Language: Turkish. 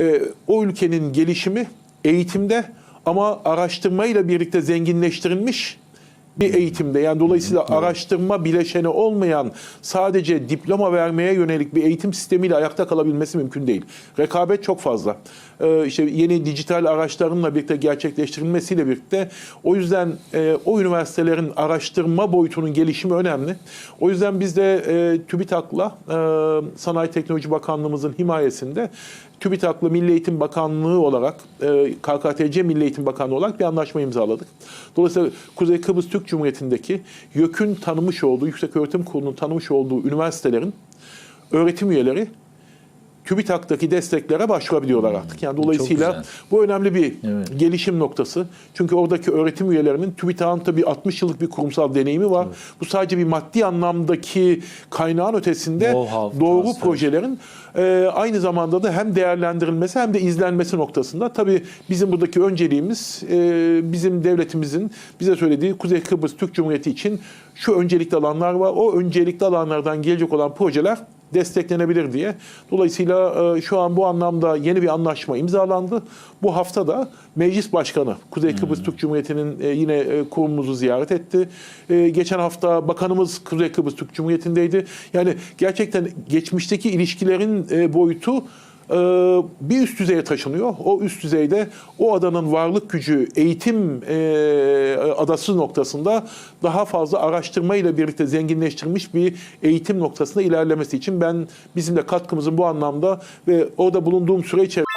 e, o ülkenin gelişimi eğitimde ama araştırmayla birlikte zenginleştirilmiş bir eğitimde. Yani dolayısıyla araştırma bileşeni olmayan sadece diploma vermeye yönelik bir eğitim sistemiyle ayakta kalabilmesi mümkün değil. Rekabet çok fazla. Ee, işte yeni dijital araçlarınla birlikte gerçekleştirilmesiyle birlikte o yüzden e, o üniversitelerin araştırma boyutunun gelişimi önemli. O yüzden biz de e, TÜBİTAK'la e, Sanayi Teknoloji Bakanlığımızın himayesinde TÜBİTAK'la Milli Eğitim Bakanlığı olarak, e, KKTC Milli Eğitim Bakanlığı olarak bir anlaşma imzaladık. Dolayısıyla Kuzey Kıbrıs Türk Cumhuriyeti'ndeki YÖK'ün tanımış olduğu, Yüksek Öğretim Kurulu'nun tanımış olduğu üniversitelerin öğretim üyeleri TÜBİTAK'taki desteklere başvurabiliyorlar artık. Yani dolayısıyla bu önemli bir Evet. gelişim noktası. Çünkü oradaki öğretim üyelerinin TÜBİTAK'ın tabii 60 yıllık bir kurumsal deneyimi var. Bu sadece bir maddi anlamdaki kaynağın ötesinde Know-how doğru transfer. projelerin e, aynı zamanda da hem değerlendirilmesi hem de izlenmesi noktasında. Tabii bizim buradaki önceliğimiz e, bizim devletimizin bize söylediği Kuzey Kıbrıs Türk Cumhuriyeti için şu öncelikli alanlar var. O öncelikli alanlardan gelecek olan projeler desteklenebilir diye. Dolayısıyla e, şu an bu anlamda yeni bir anlaşma imzalandı. Bu hafta da Meclis Başkanı Kuzey Kıbrıs Türk Cumhuriyeti'nin e, yine e, kurumumuzu ziyaret etti. E, Geçen hafta bakanımız Kuzey Kıbrıs Türk Cumhuriyeti'ndeydi. Yani gerçekten geçmişteki ilişkilerin e, boyutu bir üst düzeye taşınıyor. O üst düzeyde o adanın varlık gücü eğitim e, adası noktasında daha fazla araştırma ile birlikte zenginleştirilmiş bir eğitim noktasında ilerlemesi için ben bizim de katkımızın bu anlamda ve orada bulunduğum süre içerisinde